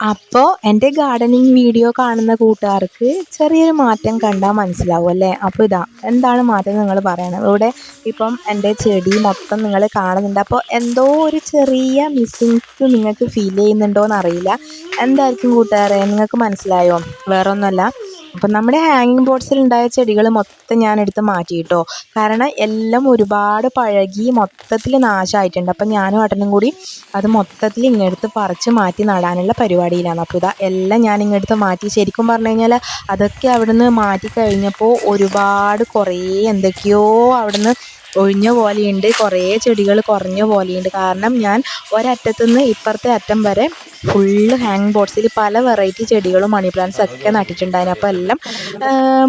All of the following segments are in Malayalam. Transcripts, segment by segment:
അപ്പോൾ എന്റെ ഗാർഡനിങ് വീഡിയോ കാണുന്ന കൂട്ടുകാർക്ക് ചെറിയൊരു മാറ്റം കണ്ടാൽ മനസ്സിലാവും അല്ലേ? അപ്പോൾ ഇതാ എന്താണ് മാറ്റം നിങ്ങൾ പറയണത്? ഇവിടെ ഇപ്പം എന്റെ ചെടി മൊത്തം നിങ്ങൾ കാണുന്നുണ്ട്. അപ്പോൾ എന്തോ ഒരു ചെറിയ മിസ്സിങ്സ് നിങ്ങൾക്ക് ഫീൽ ചെയ്യുന്നുണ്ടോ എന്നറിയില്ല എന്തായിരിക്കും കൂട്ടുകാരെ നിങ്ങൾക്ക് മനസ്സിലായോ? വേറൊന്നുമല്ല. അപ്പം നമ്മുടെ ഹാങ്ങിങ് ഉണ്ടായ ചെടികൾ മൊത്തം ഞാൻ എടുത്ത് മാറ്റി കേട്ടോ കാരണം എല്ലാം ഒരുപാട് പഴകി മൊത്തത്തിൽ നാശമായിട്ടുണ്ട് അപ്പം ഞാനും ഏട്ടനും കൂടി അത് മൊത്തത്തിൽ ഇങ്ങെടുത്ത് പറിച്ച് മാറ്റി നടാനുള്ള പരിപാടിയിലാണ്. അപ്പോൾ ഇതാ എല്ലാം ഞാൻ ഇങ്ങെടുത്ത് മാറ്റി. ശരിക്കും പറഞ്ഞു കഴിഞ്ഞാൽ അതൊക്കെ അവിടുന്ന് മാറ്റി കഴിഞ്ഞപ്പോൾ ഒരുപാട് കുറേ എന്തൊക്കെയോ അവിടുന്ന് ഒഴിഞ്ഞ പോലെയുണ്ട് കുറേ ചെടികൾ കുറഞ്ഞ പോലെയുണ്ട്. കാരണം ഞാൻ ഒരറ്റത്തുനിന്ന് ഇപ്പുറത്തെ അറ്റം വരെ ഫുള്ള് ഹാങ് ബോട്ട്സിൽ പല വെറൈറ്റി ചെടികളും മണി പ്ലാന്റ്സ് ഒക്കെ നട്ടിട്ടുണ്ടായിരുന്നു. അപ്പോൾ എല്ലാം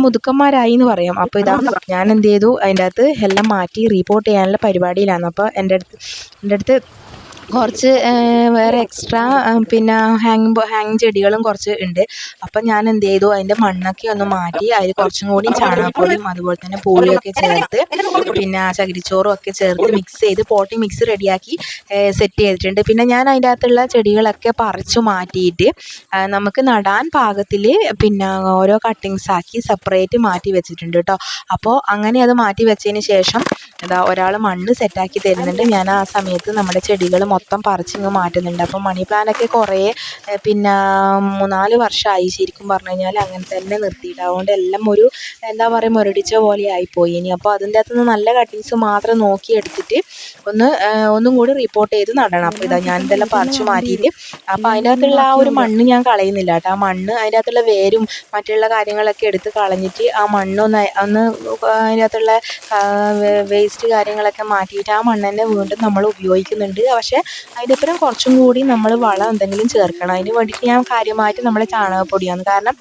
മുതുക്കന്മാരായി എന്ന് പറയാം. അപ്പോൾ ഇതാ ഞാൻ എന്ത് ചെയ്തു അതിന്റെ അകത്ത് എല്ലാം മാറ്റി റീപോർട്ട് ചെയ്യാനുള്ള പരിപാടിയിലാണ്. അപ്പോൾ എന്റെ അടുത്ത് എന്റെ അടുത്ത് കുറച്ച് വേറെ എക്സ്ട്രാ പിന്നെ ഹാങ്ങിങ് ഹാങ്ങിങ് ചെടികളും കുറച്ച് ഉണ്ട്. അപ്പം ഞാൻ എന്ത് ചെയ്തു? അതിന്റെ മണ്ണൊക്കെ ഒന്ന് മാറ്റി അതിൽ കുറച്ചും കൂടി ചാണകപ്പൊടിയും അതുപോലെ തന്നെ പൂളിയൊക്കെ ചേർത്ത് പിന്നെ ചകിരിച്ചോറും ഒക്കെ ചേർത്ത് മിക്സ് ചെയ്ത് പോട്ടി മിക്സ് റെഡിയാക്കി സെറ്റ് ചെയ്തിട്ടുണ്ട്. പിന്നെ ഞാൻ അതിന്റെ അകത്തുള്ള ചെടികളൊക്കെ പറിച്ചു മാറ്റിയിട്ട് നമുക്ക് നടാൻ പാകത്തിൽ പിന്നെ ഓരോ കട്ടിങ്സ് ആക്കി സെപ്പറേറ്റ് മാറ്റി വെച്ചിട്ടുണ്ട് കേട്ടോ അപ്പോൾ അങ്ങനെ അത് മാറ്റി വെച്ചതിന് ശേഷം ഇതാ ഒരാൾ മണ്ണ് സെറ്റാക്കി തരുന്നുണ്ട്. ഞാൻ ആ സമയത്ത് നമ്മുടെ ചെടികൾ മൊത്തം പറിച്ചിങ്ങ് മാറ്റുന്നുണ്ട്. അപ്പം മണി പ്ലാനൊക്കെ കുറേ പിന്നെ മൂന്നാൽ വർഷമായി ശരിക്കും പറഞ്ഞു കഴിഞ്ഞാൽ അങ്ങനെ തന്നെ നിർത്തിയിട്ട്. അതുകൊണ്ട് എല്ലാം ഒരു എന്താ പറയുക മുരടിച്ച പോലെ ആയിപ്പോയി. ഇനി അപ്പോൾ അതിന്റെ അകത്തുനിന്ന് നല്ല കട്ടിങ്സ് മാത്രം നോക്കി എടുത്തിട്ട് ഒന്ന് ഒന്നും കൂടി റിപ്പോർട്ട് ചെയ്ത് നടണം. അപ്പോൾ ഇതാ ഞാൻ ഇതെല്ലാം പറിച്ചു മാറ്റിയിട്ട്. അപ്പോൾ അതിന്റെ അകത്തുള്ള ആ ഒരു മണ്ണ് ഞാൻ കളയുന്നില്ല കേട്ടോ. ആ മണ്ണ് അതിന്റെ അകത്തുള്ള വേരും മറ്റുള്ള കാര്യങ്ങളൊക്കെ എടുത്ത് കളഞ്ഞിട്ട് ആ മണ്ണൊന്ന് ഒന്ന് അതിന്റെ അകത്തുള്ള വേസ്റ്റ് കാര്യങ്ങളൊക്കെ മാറ്റിയിട്ട് ആ മണ്ണ് തന്നെ വീണ്ടും നമ്മൾ ഉപയോഗിക്കുന്നുണ്ട്. പക്ഷേ അതിനപ്പുറം കുറച്ചും കൂടി നമ്മൾ വളം എന്തെങ്കിലും ചേർക്കണം. അതിന് വേണ്ടിയിട്ട് ഞാൻ കാര്യമായിട്ട് നമ്മൾ ചാണകപ്പൊടിയാണ്. കാരണം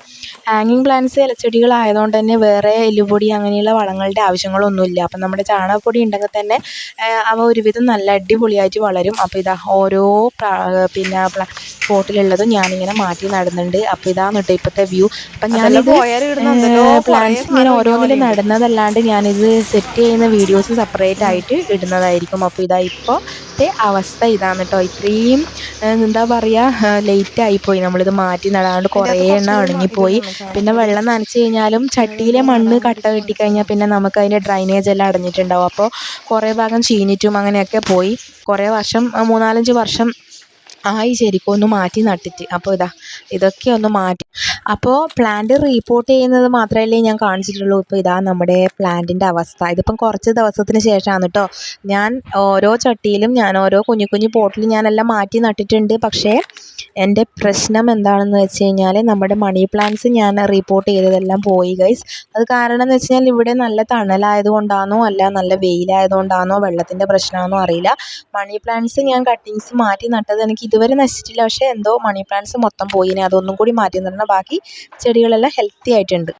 ഹാങ്ങിങ് പ്ലാന്റ്സ് ഇലച്ചെടികളായതുകൊണ്ട് തന്നെ വേറെ എല്ലുപൊടി അങ്ങനെയുള്ള വളങ്ങളുടെ ആവശ്യങ്ങളൊന്നുമില്ല. അപ്പം നമ്മുടെ ചാണകപ്പൊടി ഉണ്ടെങ്കിൽ തന്നെ അവ ഒരുവിധം നല്ല അടിപൊളിയായിട്ട് വളരും. അപ്പം ഇതാ ഓരോ പിന്നെ പോട്ടിലുള്ളതും ഞാനിങ്ങനെ മാറ്റി നടുന്നുണ്ട്. അപ്പം ഇതാണ് കേട്ടോ ഇപ്പോഴത്തെ വ്യൂ. അപ്പം ഞാനിത് പ്ലാന്റ്സ് ഇങ്ങനെ ഓരോന്നിലും നടുന്നതല്ലാണ്ട് ഞാനിത് സെറ്റ് ചെയ്യുന്ന വീഡിയോസ് സെപ്പറേറ്റ് ആയിട്ട് ഇടുന്നതായിരിക്കും. അപ്പോൾ ഇതാ ഇപ്പോഴത്തെ അവസ്ഥ ഇതാണ് കേട്ടോ. ഇത്രയും എന്താ പറയുക ലേറ്റ് ആയിപ്പോയി. നമ്മളിത് മാറ്റി നടാണ്ട് കുറേ എണ്ണം ഉണങ്ങിപ്പോയി. പിന്നെ വെള്ളം നനച്ച് കഴിഞ്ഞാലും ചട്ടിയിലെ മണ്ണ് കട്ട കെട്ടിക്കഴിഞ്ഞാൽ പിന്നെ നമുക്ക് അതിന്റെ ഡ്രൈനേജ് എല്ലാം അടഞ്ഞിട്ടുണ്ടാവും. അപ്പോൾ കുറേ ഭാഗം ചീഞ്ഞിട്ടും അങ്ങനെയൊക്കെ പോയി. കുറേ വർഷം മൂന്നാലഞ്ച് വർഷം ആയി ശരിക്കും ഒന്ന് മാറ്റി നട്ടിട്ട്. അപ്പോൾ ഇതാ ഇതൊക്കെ ഒന്ന് മാറ്റി. അപ്പോൾ പ്ലാന്റ് റീപ്പോർട്ട് ചെയ്യുന്നത് മാത്രമല്ലേ ഞാൻ കാണിച്ചിട്ടുള്ളൂ. ഇപ്പോൾ ഇതാ നമ്മുടെ പ്ലാന്റിന്റെ അവസ്ഥ. ഇതിപ്പം കുറച്ച് ദിവസത്തിന് ശേഷമാണ് കേട്ടോ ഞാൻ ഓരോ ചട്ടിയിലും ഞാൻ ഓരോ കുഞ്ഞു കുഞ്ഞു പോട്ടിലും ഞാനെല്ലാം മാറ്റി നട്ടിട്ടുണ്ട്. പക്ഷേ എന്റെ പ്രശ്നം എന്താണെന്ന് വെച്ച് കഴിഞ്ഞാൽ നമ്മുടെ മണി പ്ലാൻസ് ഞാൻ റിപ്പോർട്ട് ചെയ്തതെല്ലാം പോയി ഗൈസ് അത് കാരണം എന്ന് വെച്ച് കഴിഞ്ഞാൽ ഇവിടെ നല്ല തണലായത് കൊണ്ടാണോ അല്ല നല്ല വെയിലായത് കൊണ്ടാണോ വെള്ളത്തിന്റെ പ്രശ്നമാണോ അറിയില്ല. മണി പ്ലാൻസ് ഞാൻ കട്ടിങ്സ് മാറ്റി നട്ടത് എനിക്ക് ഇതുവരെ നശിച്ചിട്ടില്ല. പക്ഷേ എന്തോ മണി പ്ലാൻസ് മൊത്തം പോയി. ഇനി അതൊന്നും കൂടി മാറ്റി നടണം. ബാക്കി ചെടികളെല്ലാം ഹെൽത്തി ആയിട്ടുണ്ട്.